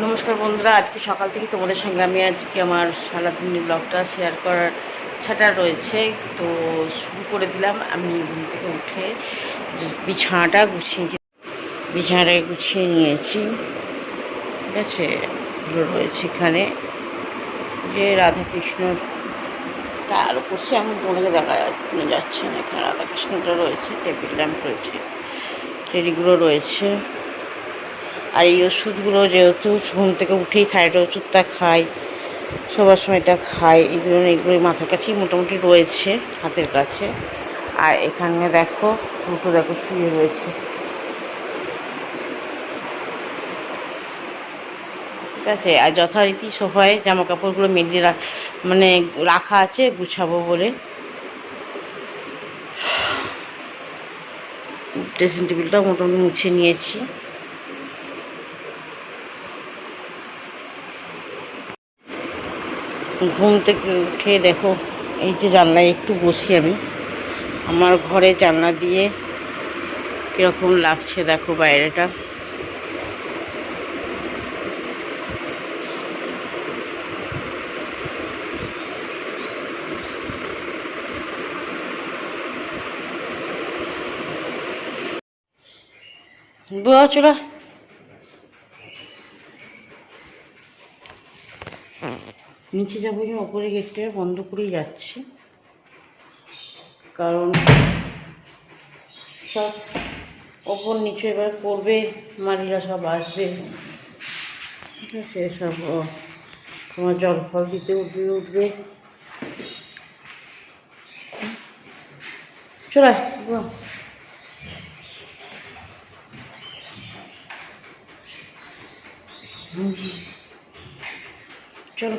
নমস্কার বন্ধুরা, আজকে সকাল থেকে তোমাদের সঙ্গে আমি আজকে আমার সারাদিনের ব্লগটা শেয়ার করার ইচ্ছাটা রয়েছে। তো শুরু করে দিলাম। আমি ঘুম থেকে উঠে বিছানাটা গুছিয়ে বিছানাটা গুছিয়ে নিয়েছি। ঠিক আছে রয়েছে এখানে। যে রাধাকৃষ্ণর তার করছে এখন তোমাকে দেখা যাচ্ছে না এখানে। রাধাকৃষ্ণটা রয়েছে টেবিল ল্যাম্প রয়েছে টেরিগুলো রয়েছে। আর এই ওষুধগুলো যেহেতু ঘুম থেকে উঠেই থাইরয়েড ওষুধটা খাই সবার সময় এটা খাই ধরনের এগুলো মাথার কাছেই মোটামুটি রয়েছে, হাতের কাছে। আর এখানে দেখো, দুটো দেখো শুয়ে রয়েছে। ঠিক আছে, আর যথারীতি সোফায় জামা কাপড়গুলো মেলে মানে রাখা আছে, গুছাবো বলে। ড্রেসিং টেবিলটা মোটামুটি মুছে নিয়েছি। ঘুম থেকে উঠে দেখো, এই যে জানলায় একটু বসি আমি। আমার ঘরে জানলা দিয়ে কীরকম লাগছে দেখো বাইরেটা। বুয়া চলা নিচে যাব যে ওপরে গেটটা বন্ধ করেই যাচ্ছি। কারণ সব ওপর নিচে এবার করবে মালিরা সব আসবে। ঠিক আছে সব তোমার জল ফল দিতে উঠবে উঠবে। চলে। চলো।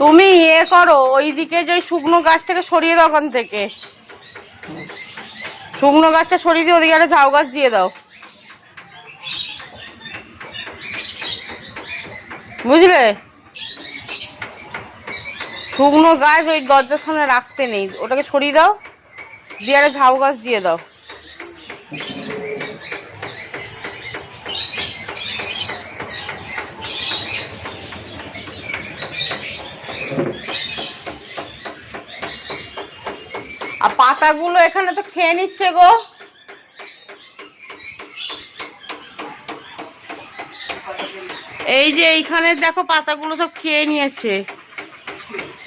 তুমি ইয়ে করো, ওইদিকে যে শুকনো গাছটাকে সরিয়ে দাও ওখান থেকে। শুকনো গাছটা সরিয়ে দিয়ে ওদিকে একটা ঝাউ গাছ দিয়ে দাও। বুঝলে? শুকনো গাছ ওই দরজার সামনে রাখতে নেই, ওটাকে সরিয়ে দাও, দিয়ে একটা ঝাউ গাছ দিয়ে দাও। আর পাতাগুলো এখানে তো খেয়ে নিচ্ছে গো। এই যে এইখানে দেখো পাতাগুলো সব খেয়ে নিয়েছে।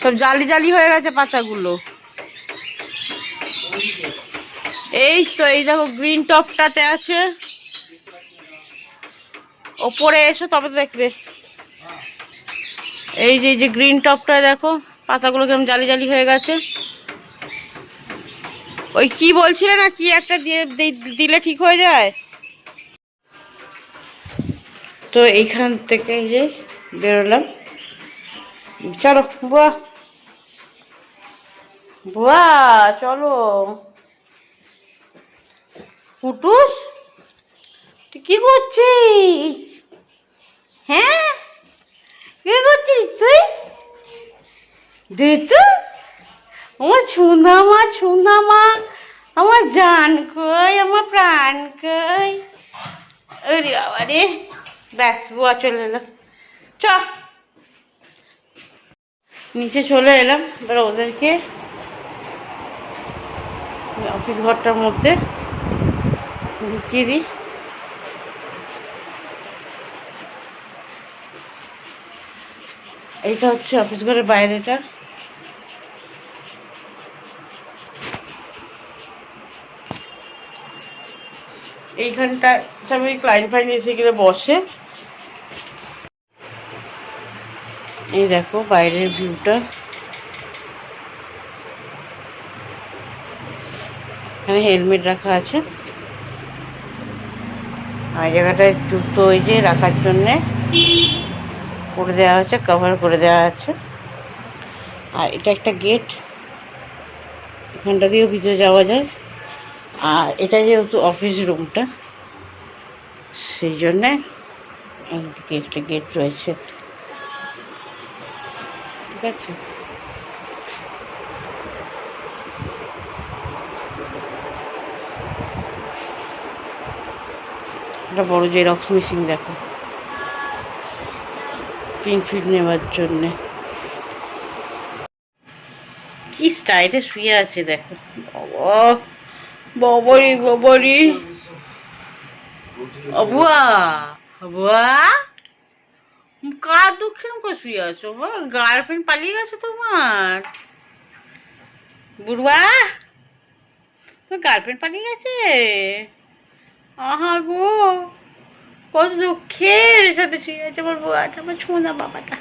সব জালি জালি হয়ে গেছে পাতাগুলো। এই তো, এই দেখো গ্রিন টপটাতে আছে। ওপরে এসো, তবে দেখবে। এই যে এই যে গ্রিন টপটা দেখো, পাতাগুলো কেমন জালি জালি হয়ে গেছে। ওই কি বলছিলে না, কি একটা দিয়ে দিলে ঠিক হয়ে যায়? তো এইখান থেকে যে বেরোলাম। চলো, বুয়া। বুয়া, চলো। কুটুস, তুই কি করছিস? হ্যাঁ? কি করছিস তুই? দুটো আমার ছুন্দা মা ছুন্দা মা, আমার জান কই, আমার প্রাণ কই? ওরে বাবা রে। ব্যাস, বুয়া চলে এলাম চ। নিচে চলে এলাম। এবার ওদেরকে অফিস ঘরটার মধ্যে ঢুকিয়ে দিই। এইটা হচ্ছে অফিস ঘরের বাইরেটা। এইখানটা সবাই ক্লাইন্ট ফাইন এসে গেলে বসে। এই দেখো বাইরের ভিউটা এখানে হেলমেট রাখা আছে। আর জায়গাটায় জুতো ওই যে রাখার জন্যে করে দেওয়া হচ্ছে কভার করে দেওয়া আছে। আর এটা একটা গেট এখানটা দিয়েও ভিতরে যাওয়া যায়। আর এটা যেহেতু অফিস রুমটা সেই জন্যে এইদিকে একটা গেট রয়েছে। ঠিক আছে? একটা বড় জেরক্স মেশিন দেখো। প্রিন্ট ফিট নেওয়ার জন্যে। কি স্টাইলে শুয়ে আছে দেখো। বাবা! বাবারি বাবারি। অবুয়া অবুয়া। কার দুঃখের মুখে শুয়ে আছো? গার্লফ্রেন্ড পালিয়ে গেছে তোমার? বুড়ুয়া তোমার গার্লফ্রেন্ড পালিয়ে গেছে? আহা গো কত দুঃখের সাথে শুয়ে আছে আমার বুয়াটা। আমার ছোনা বাবাটা।